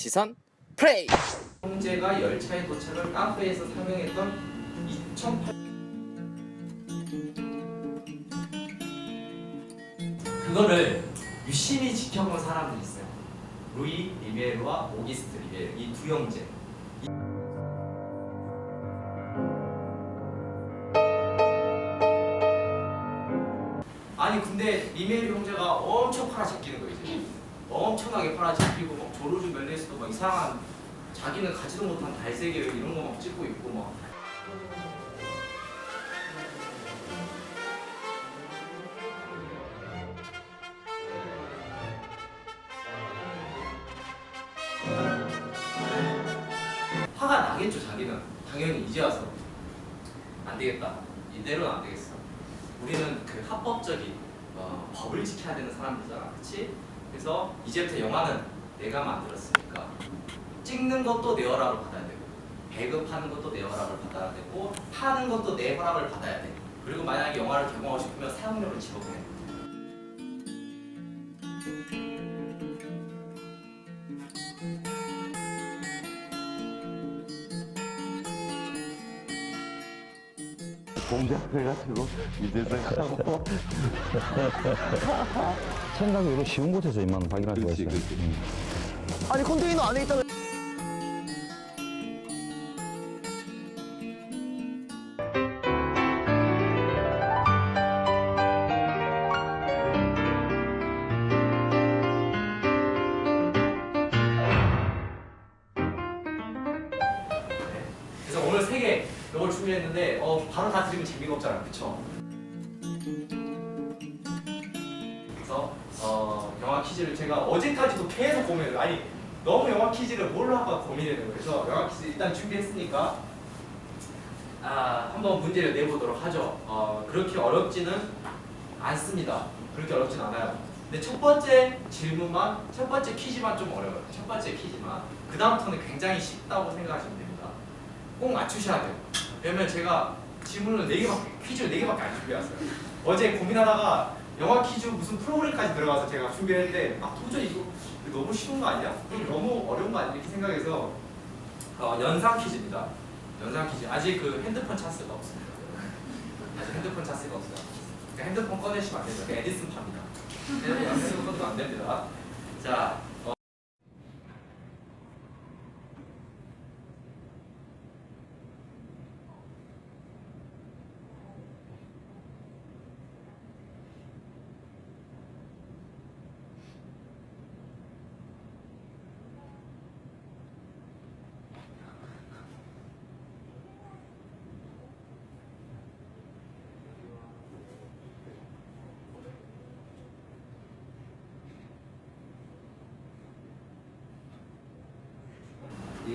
시선 프레이 형제가 열차에 도착을 카페에서 상영했던 2008 그거를 유심히 지켜본 사람들이 있어요. 루이 리베르와 오기스트 리베르 이 두 형제. 아니 근데 리메르 형제가 엄청 팔아제끼는 거예요 이제. 엄청나게 팔아제끼고 막 조르주 멜레스도 막 이상한 자기는 가지도 못한 달세계 이런 거 막 찍고 있고 막. 화가 나겠죠 자기는. 당연히 이제 와서. 안 되겠다. 이대로는 안 되겠어. 우리는 그 합법적인 어, 법을 지켜야 되는 사람들이잖아. 그치? 그래서 이제부터 영화는 내가 만들었으니까 찍는 것도 내 허락을 받아야 되고 배급하는 것도 내 허락을 받아야 되고 파는 것도 내 허락을 받아야 돼. 그리고 만약에 영화를 개봉하고 싶으면 사용료를 지급해 공작해가지고 이제서 하고 생각외로 쉬운 곳에서 임만 발견할 수가 그렇지, 있어요. 그렇지. 음. 아니 컨테이너 안에 있다는 그래서 오늘 세개 이걸 준비했는데 어, 바로 다 드리면 재미가 없잖아요 그쵸? 어, 영화 퀴즈를 제가 어제까지도 계속 고민해요 아니 너무 영화 퀴즈를 뭘로 할까 고민되는 그래서 영화 퀴즈 일단 준비했으니까 아, 한번 문제를 내보도록 하죠. 어, 그렇게 어렵지는 않습니다. 그렇게 어렵진 않아요. 근데 첫 번째 질문만 첫 번째 퀴즈만 좀 어려워요. 첫 번째 퀴즈만. 그 다음부터는 굉장히 쉽다고 생각하시면 됩니다. 꼭 맞추셔야 돼요. 왜냐면 제가 질문을 4개밖에 퀴즈를 4개밖에 안 준비해왔어요. 어제 고민하다가 영화 퀴즈 무슨 프로그램까지 들어가서 제가 준비했는데 아 도저히 이거 너무 쉬운 거 아니야? 그럼 너무 어려운 거 아니야? 이렇게 생각해서 어, 연상 퀴즈입니다. 연상 퀴즈. 아직 그 핸드폰 찬스가 없습니다 아직 핸드폰 찬스가 없어요. 그러니까 핸드폰 꺼내시면 안 됩니다. 그 에디슨 팝니다. 핸드폰 꺼내면 안 됩니다. 자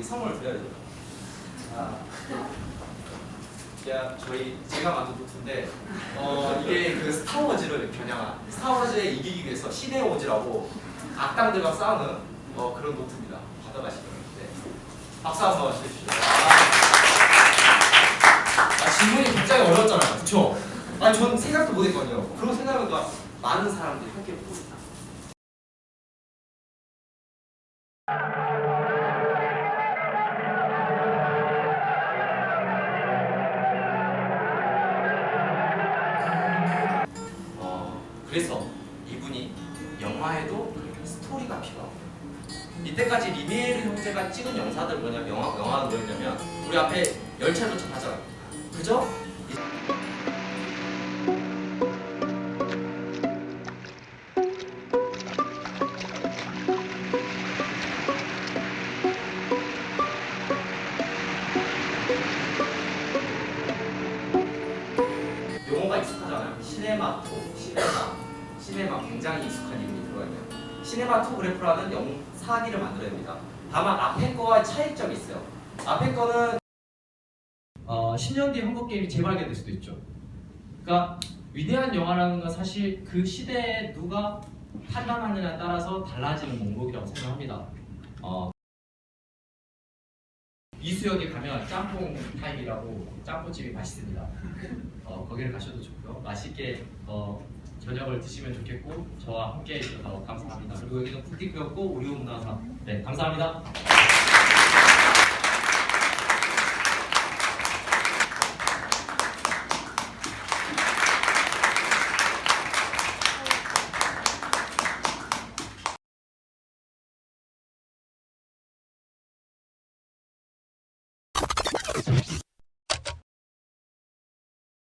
어, 이 선물 드려야죠. 아, 야, 저희 제가 만든 노트인데 어 이게 그 스타워즈를 겨냥한 스타워즈에 이기기 위해서 시대 오즈라고 악당들과 싸우는 어 그런 노트입니다. 받아가시면 네. 박수 한번 주십시오. 아, 질문이 굉장히 어려웠잖아요, 그렇죠? 아니 전 생각도 못했거든요. 그런 생각을 막 많은 사람들이 함께 보고 있다. 그래서 이분이 영화에도 스토리가 필요하고 이때까지 리미에르 형제가 찍은 영화들 뭐냐 영화 영화는 뭐였냐면 우리 앞에 열차 도착하잖아 그죠? 용어가 익숙하잖아요. 시네마토, 시네마, 시네마 굉장히 익숙한 이름이 들어가 있네요. 시네마토그래프라는 영사기를 만들어냅니다. 다만 앞에 거와 차이점이 있어요. 앞에 거는 어, 10년 뒤에 한국 게임이 재발견될 수도 있죠. 그러니까 위대한 영화라는 건 사실 그 시대에 누가 판단하느냐에 따라서 달라지는 목록이라고 생각합니다. 어, 이수역에 가면 짬뽕 타임이라고 짬뽕집이 맛있습니다. 어, 거기를 가셔도 좋고요. 맛있게 어, 저녁을 드시면 좋겠고 저와 함께 해주셔서 감사합니다. 그리고 여기는 푸티크였고 우리문화사 네 감사합니다.